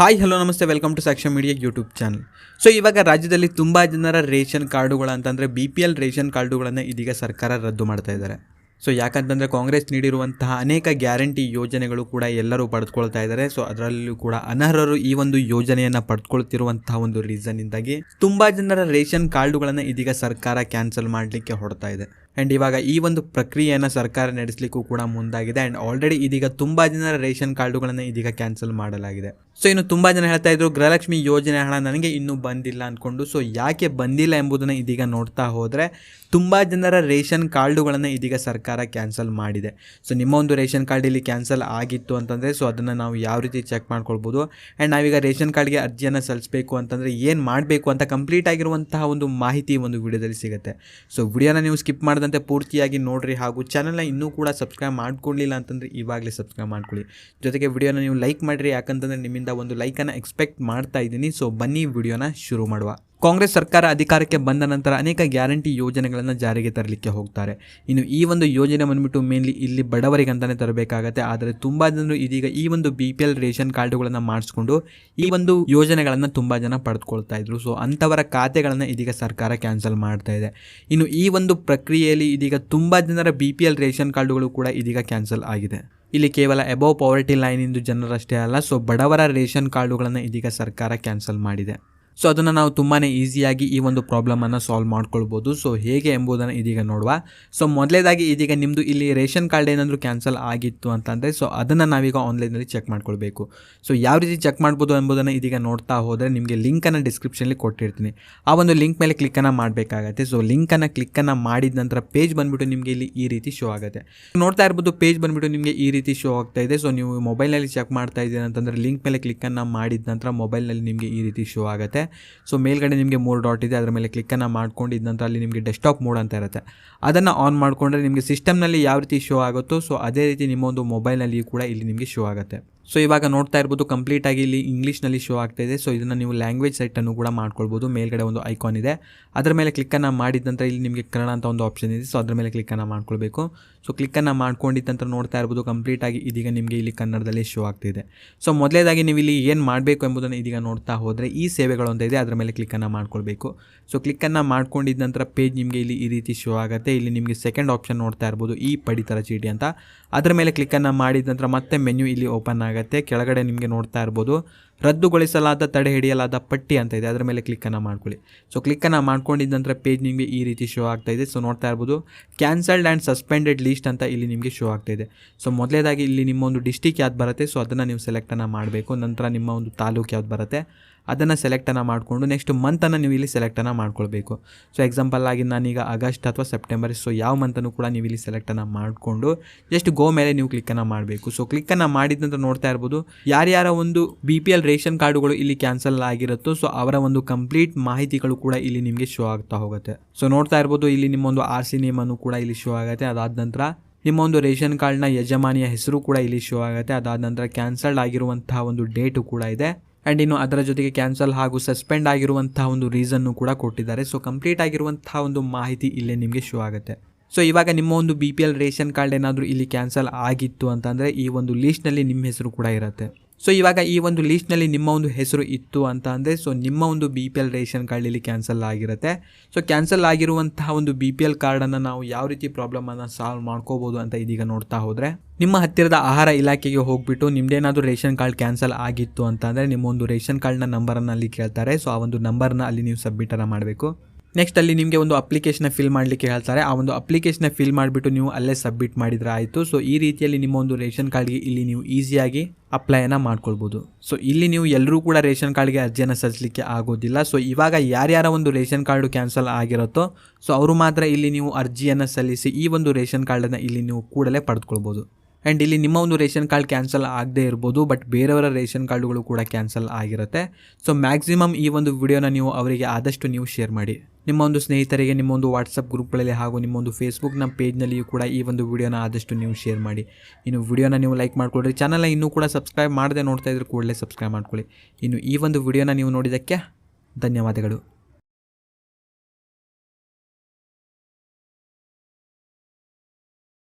Hi hello ನಮಸ್ತೆ. Welcome to Sakshya media YouTube channel so ಇವಾಗ ರಾಜ್ಯದಲ್ಲಿ ತುಂಬ ಜನರ ರೇಷನ್ ಕಾರ್ಡುಗಳು ಅಂತಂದರೆ ಬಿ ಪಿ ಎಲ್ ರೇಷನ್ ಕಾರ್ಡುಗಳನ್ನು ಇದೀಗ ಸರ್ಕಾರ ರದ್ದು ಮಾಡ್ತಾ ಇದ್ದಾರೆ. ಸೊ ಯಾಕಂತಂದರೆ ಕಾಂಗ್ರೆಸ್ ನೀಡಿರುವಂತಹ ಅನೇಕ ಗ್ಯಾರಂಟಿ ಯೋಜನೆಗಳು ಕೂಡ ಎಲ್ಲರೂ ಪಡೆದುಕೊಳ್ತಾ ಇದ್ದಾರೆ. ಸೊ ಅದರಲ್ಲೂ ಕೂಡ ಅನರ್ಹರು ಈ ಒಂದು ಯೋಜನೆಯನ್ನು ಪಡೆದುಕೊಳ್ತಿರುವಂತಹ ಒಂದು ರೀಸನ್ನಿಂದಾಗಿ ತುಂಬ ಜನರ ರೇಷನ್ ಕಾರ್ಡುಗಳನ್ನು ಇದೀಗ ಸರ್ಕಾರ ಕ್ಯಾನ್ಸಲ್ ಮಾಡಲಿಕ್ಕೆ ಹೊಡ್ತಾ ಇದೆ. ಆ್ಯಂಡ್ ಇವಾಗ ಈ ಒಂದು ಪ್ರಕ್ರಿಯೆಯನ್ನು ಸರ್ಕಾರ ನಡೆಸಲಿಕ್ಕೂ ಕೂಡ ಮುಂದಾಗಿದೆ. ಆ್ಯಂಡ್ ಆಲ್ರೆಡಿ ಇದೀಗ ತುಂಬ ಜನರ ರೇಷನ್ ಕಾರ್ಡುಗಳನ್ನು ಇದೀಗ ಕ್ಯಾನ್ಸಲ್ ಮಾಡಲಾಗಿದೆ. ಸೊ ಇನ್ನು ತುಂಬ ಜನ ಹೇಳ್ತಾ ಇದ್ರು, ಗೃಹಲಕ್ಷ್ಮಿ ಯೋಜನೆ ಹಣ ನನಗೆ ಇನ್ನೂ ಬಂದಿಲ್ಲ ಅಂದ್ಕೊಂಡು ಸೊ ಯಾಕೆ ಬಂದಿಲ್ಲ ಎಂಬುದನ್ನು ಇದೀಗ ನೋಡ್ತಾ ಹೋದರೆ, ತುಂಬ ಜನರ ರೇಷನ್ ಕಾರ್ಡುಗಳನ್ನು ಇದೀಗ ಸರ್ಕಾರ ಕ್ಯಾನ್ಸಲ್ ಮಾಡಿದೆ. ಸೊ ನಿಮ್ಮ ಒಂದು ರೇಷನ್ ಕಾರ್ಡ್ ಇಲ್ಲಿ ಕ್ಯಾನ್ಸಲ್ ಆಗಿತ್ತು ಅಂತಂದರೆ ಸೊ ಅದನ್ನು ನಾವು ಯಾವ ರೀತಿ ಚೆಕ್ ಮಾಡ್ಕೊಳ್ಬೋದು? ಆ್ಯಂಡ್ ನಾವೀಗ ರೇಷನ್ ಕಾರ್ಡ್ಗೆ ಅರ್ಜಿಯನ್ನು ಸಲ್ಲಿಸಬೇಕು ಅಂತಂದರೆ ಏನು ಮಾಡಬೇಕು ಅಂತ ಕಂಪ್ಲೀಟ್ ಆಗಿರುವಂತಹ ಒಂದು ಮಾಹಿತಿ ಒಂದು ವಿಡಿಯೋದಲ್ಲಿ ಸಿಗುತ್ತೆ. ಸೊ ವಿಡಿಯೋನ ನೀವು ಸ್ಕಿಪ್ ಮಾಡದಂತೆ ಪೂರ್ತಿಯಾಗಿ ನೋಡಿರಿ ಹಾಗೂ ಚಾನಲ್ನ ಇನ್ನೂ ಕೂಡ ಸಬ್ಸ್ಕ್ರೈಬ್ ಮಾಡ್ಕೊಳ್ಳಿಲ್ಲ ಅಂತಂದರೆ ಇವಾಗಲೇ ಸಬ್ಸ್ಕ್ರೈಬ್ ಮಾಡ್ಕೊಳ್ಳಿ. ಜೊತೆಗೆ ವಿಡಿಯೋನ ನೀವು ಲೈಕ್ ಮಾಡಿರಿ, ಯಾಕಂತಂದರೆ ನಿಮ್ಮಿಂದ ಒಂದು ಲೈಕನ್ನು ಎಕ್ಸ್ಪೆಕ್ಟ್ ಮಾಡ್ತಾ ಇದ್ದೀನಿ. ಸೊ ಬನ್ನಿ ವಿಡಿಯೋನ ಶುರು ಮಾಡುವ. ಕಾಂಗ್ರೆಸ್ ಸರ್ಕಾರ ಅಧಿಕಾರಕ್ಕೆ ಬಂದ ನಂತರ ಅನೇಕ ಗ್ಯಾರಂಟಿ ಯೋಜನೆಗಳನ್ನು ಜಾರಿಗೆ ತರಲಿಕ್ಕೆ ಹೋಗ್ತಾರೆ. ಇನ್ನು ಈ ಒಂದು ಯೋಜನೆ ಬಂದ್ಬಿಟ್ಟು ಮೇನ್ಲಿ ಇಲ್ಲಿ ಬಡವರಿಗಂತಲೇ ತರಬೇಕಾಗತ್ತೆ. ಆದರೆ ತುಂಬ ಜನರು ಇದೀಗ ಈ ಒಂದು ಬಿ ಪಿ ಎಲ್ ರೇಷನ್ ಕಾರ್ಡುಗಳನ್ನು ಮಾಡಿಸ್ಕೊಂಡು ಈ ಒಂದು ಯೋಜನೆಗಳನ್ನು ತುಂಬ ಜನ ಪಡೆದುಕೊಳ್ತಾ ಇದ್ರು. ಸೊ ಅಂಥವರ ಖಾತೆಗಳನ್ನು ಇದೀಗ ಸರ್ಕಾರ ಕ್ಯಾನ್ಸಲ್ ಮಾಡ್ತಾ ಇದೆ. ಇನ್ನು ಈ ಒಂದು ಪ್ರಕ್ರಿಯೆಯಲ್ಲಿ ಇದೀಗ ತುಂಬ ಜನರ ಬಿ ಪಿ ಎಲ್ ರೇಷನ್ ಕಾರ್ಡುಗಳು ಕೂಡ ಇದೀಗ ಕ್ಯಾನ್ಸಲ್ ಆಗಿದೆ. ಇಲ್ಲಿ ಕೇವಲ ಎಬೋವ್ ಪಾವರ್ಟಿ ಲೈನ್ ಇಂದು ಜನರಷ್ಟೇ ಅಲ್ಲ ಸೊ ಬಡವರ ರೇಷನ್ ಕಾರ್ಡುಗಳನ್ನು ಇದೀಗ ಸರ್ಕಾರ ಕ್ಯಾನ್ಸಲ್ ಮಾಡಿದೆ. ಸೊ ಅದನ್ನು ನಾವು ತುಂಬಾ ಈಸಿಯಾಗಿ ಈ ಒಂದು ಪ್ರಾಬ್ಲಮನ್ನು ಸಾಲ್ವ್ ಮಾಡ್ಕೊಳ್ಬೋದು. ಸೊ ಹೇಗೆ ಎಂಬುದನ್ನು ಇದೀಗ ನೋಡುವ. ಸೊ ಮೊದಲೇದಾಗಿ ಇದೀಗ ನಿಮ್ಮದು ಇಲ್ಲಿ ರೇಷನ್ ಕಾರ್ಡ್ ಏನಾದರೂ ಕ್ಯಾನ್ಸಲ್ ಆಗಿತ್ತು ಅಂತಂದರೆ ಸೊ ಅದನ್ನು ನಾವೀಗ ಆನ್ಲೈನಲ್ಲಿ ಚೆಕ್ ಮಾಡ್ಕೊಳ್ಬೇಕು. ಸೊ ಯಾವ ರೀತಿ ಚೆಕ್ ಮಾಡ್ಬೋದು ಎಂಬುದನ್ನು ಇದೀಗ ನೋಡ್ತಾ ಹೋದರೆ ನಿಮಗೆ ಲಿಂಕನ್ನು ಡಿಸ್ಕ್ರಿಪ್ಷನಲ್ಲಿ ಕೊಟ್ಟಿರ್ತೀನಿ. ಆ ಒಂದು ಲಿಂಕ್ ಮೇಲೆ ಕ್ಲಿಕ್ಕನ್ನು ಮಾಡಬೇಕಾಗತ್ತೆ. ಸೊ ಲಿಂಕನ್ನು ಕ್ಲಿಕ್ಕನ್ನು ಮಾಡಿದ ನಂತರ ಪೇಜ್ ಬಂದುಬಿಟ್ಟು ನಿಮಗೆ ಇಲ್ಲಿ ಈ ರೀತಿ ಶೋ ಆಗುತ್ತೆ. ನೋಡ್ತಾ ಇರ್ಬೋದು ಪೇಜ್ ಬಂದುಬಿಟ್ಟು ನಿಮಗೆ ಈ ರೀತಿ ಶೋ ಆಗ್ತಾ ಇದೆ. ಸೊ ನೀವು ಮೊಬೈಲ್ನಲ್ಲಿ ಚೆಕ್ ಮಾಡ್ತಾ ಇದ್ದೀರ ಅಂತಂದರೆ ಲಿಂಕ್ ಮೇಲೆ ಕ್ಲಿಕ್ಕನ್ನು ಮಾಡಿದ ನಂತರ ಮೊಬೈಲ್ನಲ್ಲಿ ನಿಮಗೆ ಈ ರೀತಿ ಶೋ ಆಗುತ್ತೆ. ಸೊ ಮೇಲ್ಗಡೆ ನಿಮಗೆ ಮೂರು ಡಾಟ್ ಇದೆ, ಅದರ ಮೇಲೆ ಕ್ಲಿಕ್ಕನ್ನು ಮಾಡ್ಕೊಂಡಿದ ನಂತರ ಅಲ್ಲಿ ನಿಮಗೆ ಡೆಸ್ಕ್ಟಾಪ್ ಮೋಡ್ ಅಂತ ಇರುತ್ತೆ. ಅದನ್ನು ಆನ್ ಮಾಡಿಕೊಂಡ್ರೆ ನಿಮಗೆ ಸಿಸ್ಟಮ್ನಲ್ಲಿ ಯಾವ ರೀತಿ ಶೋ ಆಗುತ್ತೋ ಸೊ ಅದೇ ರೀತಿ ನಿಮ್ಮ ಒಂದು ಮೊಬೈಲ್ನಲ್ಲಿಯೂ ಕೂಡ ಇಲ್ಲಿ ನಿಮಗೆ ಶೋ ಆಗುತ್ತೆ. ಸೊ ಇವಾಗ ನೋಡ್ತಾ ಇರ್ಬೋದು ಕಂಪ್ಲೀಟಾಗಿ ಇಲ್ಲಿ ಇಂಗ್ಲೀಷ್ನಲ್ಲಿ ಶೋ ಆಗ್ತಾ ಇದೆ. ಸೊ ಇದನ್ನು ನೀವು ಲ್ಯಾಂಗ್ವೇಜ್ ಸೆಟ್ಟನ್ನು ಕೂಡ ಮಾಡ್ಕೊಳ್ಬೋದು. ಮೇಲ್ಗಡೆ ಒಂದು ಐಕಾನ್ ಇದೆ. ಅದರ ಮೇಲೆ ಕ್ಲಿಕ್ಕನ್ನು ಮಾಡಿದ ನಂತರ ಇಲ್ಲಿ ನಿಮಗೆ ಕನ್ನಡ ಅಂತ ಒಂದು ಆಪ್ಷನ್ ಇದೆ. ಸೊ ಅದರ ಮೇಲೆ ಕ್ಲಿಕ್ಕನ್ನು ಮಾಡ್ಕೊಳ್ಬೇಕು. ಸೊ ಕ್ಲಿಕ್ಕನ್ನು ಮಾಡ್ಕೊಂಡಿದ್ದ ನಂತರ ನೋಡ್ತಾ ಇರ್ಬೋದು ಕಂಪ್ಲೀಟಾಗಿ ಇದೀಗ ನಿಮಗೆ ಇಲ್ಲಿ ಕನ್ನಡದಲ್ಲಿ ಶೋ ಆಗ್ತಿದೆ ಸೊ ಮೊದಲೇದಾಗಿ ನೀವು ಇಲ್ಲಿ ಏನು ಮಾಡಬೇಕು ಎಂಬುದನ್ನು ಇದೀಗ ನೋಡ್ತಾ ಹೋದರೆ ಈ ಸೇವೆಗಳು ಅಂತ ಇದೆ. ಅದರ ಮೇಲೆ ಕ್ಲಿಕ್ಕನ್ನು ಮಾಡ್ಕೊಳ್ಬೇಕು. ಸೊ ಕ್ಲಿಕ್ಕನ್ನು ಮಾಡ್ಕೊಂಡಿದ್ದ ನಂತರ ಪೇಜ್ ನಿಮಗೆ ಇಲ್ಲಿ ಈ ರೀತಿ ಶೋ ಆಗುತ್ತೆ. ಇಲ್ಲಿ ನಿಮಗೆ ಸೆಕೆಂಡ್ ಆಪ್ಷನ್ ನೋಡ್ತಾ ಇರ್ಬೋದು, ಈ ಪಡಿತರ ಚೀಟಿ ಅಂತ. ಅದರ ಮೇಲೆ ಕ್ಲಿಕ್ಕನ್ನು ಮಾಡಿದ ನಂತರ ಮತ್ತೆ ಮೆನ್ಯು ಇಲ್ಲಿ ಓಪನ್ ಆಗುತ್ತೆ. ಕೆಳಗಡೆ ನಿಮಗೆ ನೋಡ್ತಾ ಇರ್ಬೋದು. ರದ್ದುಗೊಳಿಸಲಾದ ತಡೆ ಹಿಡಿಯಲಾದ ಪಟ್ಟಿ ಅಂತ ಇದೆ. ಅದರ ಮೇಲೆ ಕ್ಲಿಕ್ಕನ್ನು ಮಾಡ್ಕೊಳ್ಳಿ. ಸೊ ಕ್ಲಿಕ್ಕನ್ನು ಮಾಡ್ಕೊಂಡಿದ್ದ ನಂತರ ಪೇಜ್ ನಿಮಗೆ ಈ ರೀತಿ ಶೋ ಆಗ್ತಾ ಇದೆ. ಸೊ ನೋಡ್ತಾ ಇರ್ಬೋದು. ಕ್ಯಾನ್ಸಲ್ಡ್ ಆ್ಯಂಡ್ ಸಸ್ಪೆಂಡೆಡ್ ಲೀಸ್ಟ್ ಅಂತ ಇಲ್ಲಿ ನಿಮಗೆ ಶೋ ಆಗ್ತಾ ಇದೆ. ಸೊ ಮೊದಲೇದಾಗಿ ಇಲ್ಲಿ ನಿಮ್ಮ ಒಂದು ಡಿಸ್ಟಿಕ್ ಯಾವ್ದು ಬರುತ್ತೆ? ಸೊ ಅದನ್ನು ನೀವು ಸೆಲೆಕ್ಟನ್ನು ಮಾಡಬೇಕು. ನಂತರ ನಿಮ್ಮ ಒಂದು ತಾಲೂಕು ಯಾವ್ದು ಬರುತ್ತೆ? ಅದನ್ನು ಸೆಲೆಕ್ಟನ್ನು ಮಾಡಿಕೊಂಡು ನೆಕ್ಸ್ಟ್ ಮಂತನ್ನು ನೀವು ಇಲ್ಲಿ ಸೆಲೆಕ್ಟನ್ನು ಮಾಡ್ಕೊಳ್ಬೇಕು. ಸೊ ಎಕ್ಸಾಂಪಲ್ ಆಗಿ ನಾನೀಗ ಆಗಸ್ಟ್ ಅಥವಾ ಸೆಪ್ಟೆಂಬರ್ ಸೊ ಯಾವ ಮಂತನ್ನು ಕೂಡ ನೀವು ಇಲ್ಲಿ ಸೆಲೆಕ್ಟನ್ನು ಮಾಡಿಕೊಂಡು ಜಸ್ಟ್ ಗೋ ಮೇಲೆ ನೀವು ಕ್ಲಿಕ್ಕನ್ನು ಮಾಡಬೇಕು. ಸೊ ಕ್ಲಿಕ್ಕನ್ನು ಮಾಡಿದ ನಂತರ ನೋಡ್ತಾ ಇರ್ಬೋದು, ಯಾರ್ಯಾರ ಒಂದು ಬಿ ಪಿ ಎಲ್ ರೇಷನ್ ಕಾರ್ಡುಗಳು ಇಲ್ಲಿ ಕ್ಯಾನ್ಸಲ್ ಆಗಿರುತ್ತೋ ಸೊ ಅವರ ಒಂದು ಕಂಪ್ಲೀಟ್ ಮಾಹಿತಿಗಳು ಕೂಡ ಇಲ್ಲಿ ನಿಮಗೆ ಶೋ ಆಗ್ತಾ ಹೋಗುತ್ತೆ. ಸೊ ನೋಡ್ತಾ ಇರ್ಬೋದು, ಇಲ್ಲಿ ನಿಮ್ಮೊಂದು ಆರ್ ಸಿ ನೇಮನ್ನು ಕೂಡ ಇಲ್ಲಿ ಶೋ ಆಗುತ್ತೆ. ಅದಾದ ನಂತರ ನಿಮ್ಮ ಒಂದು ರೇಷನ್ ಕಾರ್ಡ್ನ ಯಜಮಾನಿಯ ಹೆಸರು ಕೂಡ ಇಲ್ಲಿ ಶೋ ಆಗುತ್ತೆ. ಅದಾದ ನಂತರ ಕ್ಯಾನ್ಸಲ್ಡ್ ಆಗಿರುವಂತಹ ಒಂದು ಡೇಟು ಕೂಡ ಇದೆ. ಆ್ಯಂಡ್ ಇನ್ನು ಅದರ ಜೊತೆಗೆ ಕ್ಯಾನ್ಸಲ್ ಹಾಗೂ ಸಸ್ಪೆಂಡ್ ಆಗಿರುವಂತಹ ಒಂದು ರೀಸನ್ನು ಕೂಡ ಕೊಟ್ಟಿದ್ದಾರೆ. ಸೊ ಕಂಪ್ಲೀಟ್ ಆಗಿರುವಂತಹ ಒಂದು ಮಾಹಿತಿ ಇಲ್ಲೇ ನಿಮಗೆ ಶೋ ಆಗುತ್ತೆ. ಸೊ ಇವಾಗ ನಿಮ್ಮ ಒಂದು B P L ration card ಏನಾದರೂ ಇಲ್ಲಿ ಕ್ಯಾನ್ಸಲ್ ಆಗಿತ್ತು ಅಂತಂದರೆ ಈ ಒಂದು ಲೀಸ್ಟ್ನಲ್ಲಿ ನಿಮ್ಮ ಹೆಸರು ಕೂಡ ಇರುತ್ತೆ. ಸೊ ಇವಾಗ ಈ ಒಂದು ಲೀಸ್ಟ್ನಲ್ಲಿ ನಿಮ್ಮ ಒಂದು ಹೆಸರು ಇತ್ತು ಅಂತ ಅಂದರೆ ಸೊ ನಿಮ್ಮ ಒಂದು B P L ration card ಇಲ್ಲಿ ಕ್ಯಾನ್ಸಲ್ ಆಗಿರುತ್ತೆ. ಸೊ ಕ್ಯಾನ್ಸಲ್ ಆಗಿರುವಂತಹ ಒಂದು ಬಿ ಪಿ ಎಲ್ ಕಾರ್ಡನ್ನು ನಾವು ಯಾವ ರೀತಿ ಪ್ರಾಬ್ಲಮನ್ನು ಸಾಲ್ವ್ ಮಾಡ್ಕೋಬೋದು ಅಂತ ಇದೀಗ ನೋಡ್ತಾ ಹೋದರೆ, ನಿಮ್ಮ ಹತ್ತಿರದ ಆಹಾರ ಇಲಾಖೆಗೆ ಹೋಗ್ಬಿಟ್ಟು ನಿಮ್ಮದೇನಾದರೂ ರೇಷನ್ ಕಾರ್ಡ್ ಕ್ಯಾನ್ಸಲ್ ಆಗಿತ್ತು ಅಂತ ಅಂದರೆ, ನಿಮ್ಮ ಒಂದು ರೇಷನ್ ಕಾರ್ಡ್ನ ನಂಬರನ್ನು ಅಲ್ಲಿ ಕೇಳ್ತಾರೆ. ಸೊ ಆ ಒಂದು ನಂಬರ್ನ ಅಲ್ಲಿ ನೀವು ಸಬ್ಮಿಟನ್ನು ಮಾಡಬೇಕು. ನೆಕ್ಸ್ಟ್ ಅಲ್ಲಿ ನಿಮಗೆ ಒಂದು ಅಪ್ಲಿಕೇಶನ್ ಫಿಲ್ ಮಾಡಲಿಕ್ಕೆ ಹೇಳ್ತಾರೆ. ಆ ಒಂದು ಅಪ್ಲಿಕೇಶನ್ ಫಿಲ್ ಮಾಡಿಬಿಟ್ಟು ನೀವು ಅಲ್ಲೇ ಸಬ್ಮಿಟ್ ಮಾಡಿದ್ರೆ ಆಯಿತು. ಸೊ ಈ ರೀತಿಯಲ್ಲಿ ನಿಮ್ಮ ಒಂದು ರೇಷನ್ ಕಾರ್ಡ್ಗೆ ಇಲ್ಲಿ ನೀವು ಈಸಿಯಾಗಿ ಅಪ್ಲೈನ ಮಾಡ್ಕೊಳ್ಬೋದು. ಸೊ ಇಲ್ಲಿ ನೀವು ಎಲ್ಲರೂ ಕೂಡ ರೇಷನ್ ಕಾರ್ಡ್ಗೆ ಅರ್ಜಿಯನ್ನು ಸಲ್ಲಿಸಲಿಕ್ಕೆ ಆಗೋದಿಲ್ಲ. ಸೊ ಇವಾಗ ಯಾರ್ಯಾರ ಒಂದು ರೇಷನ್ ಕಾರ್ಡು ಕ್ಯಾನ್ಸಲ್ ಆಗಿರುತ್ತೋ ಸೊ ಅವರು ಮಾತ್ರ ಇಲ್ಲಿ ನೀವು ಅರ್ಜಿಯನ್ನು ಸಲ್ಲಿಸಿ ಈ ಒಂದು ರೇಷನ್ ಕಾರ್ಡನ್ನು ಇಲ್ಲಿ ನೀವು ಕೂಡಲೇ ಪಡೆದುಕೊಳ್ಬೋದು. ಆ್ಯಂಡ್ ಇಲ್ಲಿ ನಿಮ್ಮ ಒಂದು ರೇಷನ್ ಕಾರ್ಡ್ ಕ್ಯಾನ್ಸಲ್ ಆಗದೇ ಇರ್ಬೋದು ಬಟ್ ಬೇರೆಯವರ ರೇಷನ್ ಕಾರ್ಡುಗಳು ಕೂಡ ಕ್ಯಾನ್ಸಲ್ ಆಗಿರುತ್ತೆ. ಸೊ ಮ್ಯಾಕ್ಸಿಮಮ್ ಈ ಒಂದು ವಿಡಿಯೋನ ನೀವು ಅವರಿಗೆ ಆದಷ್ಟು ನೀವು ಶೇರ್ ಮಾಡಿ. ನಿಮ್ಮ ಒಂದು ಸ್ನೇಹಿತರಿಗೆ, ನಿಮ್ಮ ಒಂದು ವಾಟ್ಸಪ್ ಗ್ರೂಪ್ಗಳಲ್ಲಿ ಹಾಗೂ ನಿಮ್ಮ ಒಂದು ಫೇಸ್ಬುಕ್ನ ಪೇಜ್ನಲ್ಲಿಯೂ ಕೂಡ ಈ ಒಂದು ವಿಡಿಯೋನ ಆದಷ್ಟು ನೀವು ಶೇರ್ ಮಾಡಿ. ಇನ್ನು ವಿಡಿಯೋನ ನೀವು ಲೈಕ್ ಮಾಡ್ಕೊಳ್ರಿ. ಚಾನಲ್ನ ಇನ್ನೂ ಕೂಡ ಸಬ್ಸ್ಕ್ರೈಬ್ ಮಾಡದೆ ನೋಡ್ತಾ ಇದ್ರೆ ಕೂಡಲೇ ಸಬ್ಸ್ಕ್ರೈಬ್ ಮಾಡ್ಕೊಳ್ಳಿ. ಇನ್ನು ಈ ಒಂದು ವಿಡಿಯೋನ ನೀವು ನೋಡಿದ್ದಕ್ಕೆ ಧನ್ಯವಾದಗಳು.